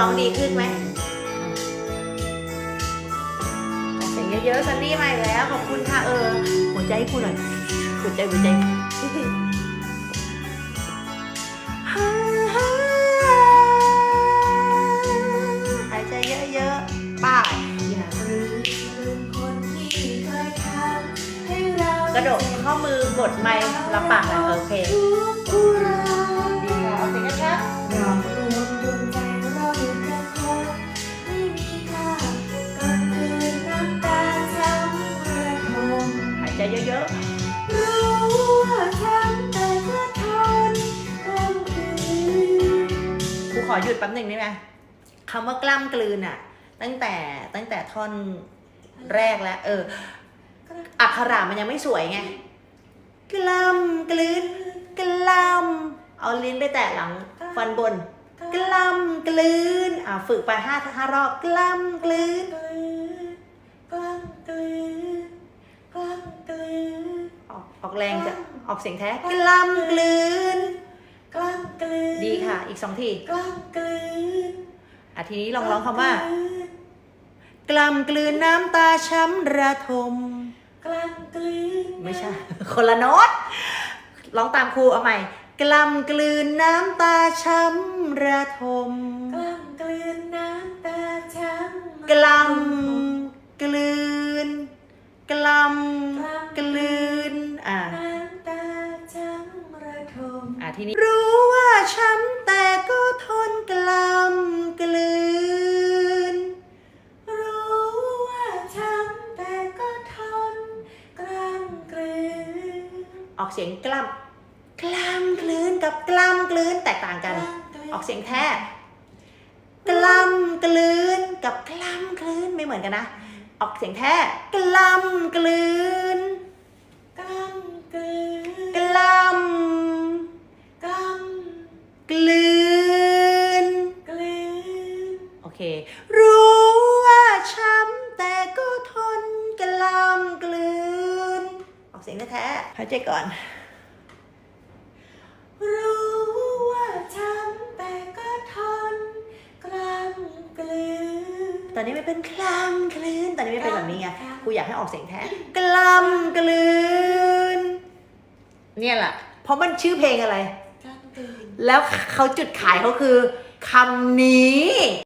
ร้องดีขึ้นไหมเสียงเยอะๆซันนี่มาอีกแล้ว ขอบคุณค่ะเออ หัวใจให้คุณหน่อยหัวใจหัวใจหายใจเยอะๆป้ายอยากลืมลืมคนที่เคยทำให้เรากระโดดข้อมือกดไมค์รับปากเลยโอเค เยอะรู้ว่าช้ำแต่ก็ทนกล้ำกลืนๆครูขอหยุดแป๊บหนึ่งได้ไหมคำว่ากล้ำกลืนอะตั้งแต่ตั้งแต่ท่อนแรกแล้ว เอออักขระมันยังไม่สวยไงกล้ำกลืนกล้ำเอาลิ้นไปแตะหลังฟันบน กล้ำกลืนอ่าฝึกไปห้าห้ารอบกล้ำกลืนกลืน แรงจะออกเสียงแท้กล้ำกลืนกล้ำกลืนดีค่ะ อีกสองทีกล้ำกลืนอะทีนี้ลองร้องคำว่ากล้ำกลืนน้ำตาช้ำระทมกล้ำกลืนไม่ใช่ คนละโน้ตร้องตามครูเอาใหม่กล้ำกลืนน้ำตาช้ำระทมกล้ำกลืนน้ำ ทีนี้ รู้ว่าช้ำแต่ก็ทนกล้ำกลืน รู้ว่าช้ำแต่ก็ทนกล้ำกลืน ออกเสียงกล้ำกล้ำกลืนกับกล้ำกลืนแตกต่างกัน ออกเสียงแท้กล้ำกลืนกับกล้ำกลืนไม่เหมือนกันนะ ออกเสียงแท้กล้ำกลืน กล้ำกลืน กล้ำ กล้ กลืนำกลืน โอเค รู้ว่าช้ำแต่ก็ทนกล้ำกลืน ออกเสียงแท้ๆหายใจก่อน รู้ว่าช้ำแต่ก็ทนกล้ำกลืน ตอนนี้ไม่เป็นกล้ำกลืน ตอนนี้ไม่เป็นแบบนี้ไงครูอยากให้ออกเสียงแท้กล้ำกลืน เนี่ยแหละเพราะมันชื่อเพลงอะไรกล้ำกลืน แล้วเขาจุดขายเขาคือคำนี้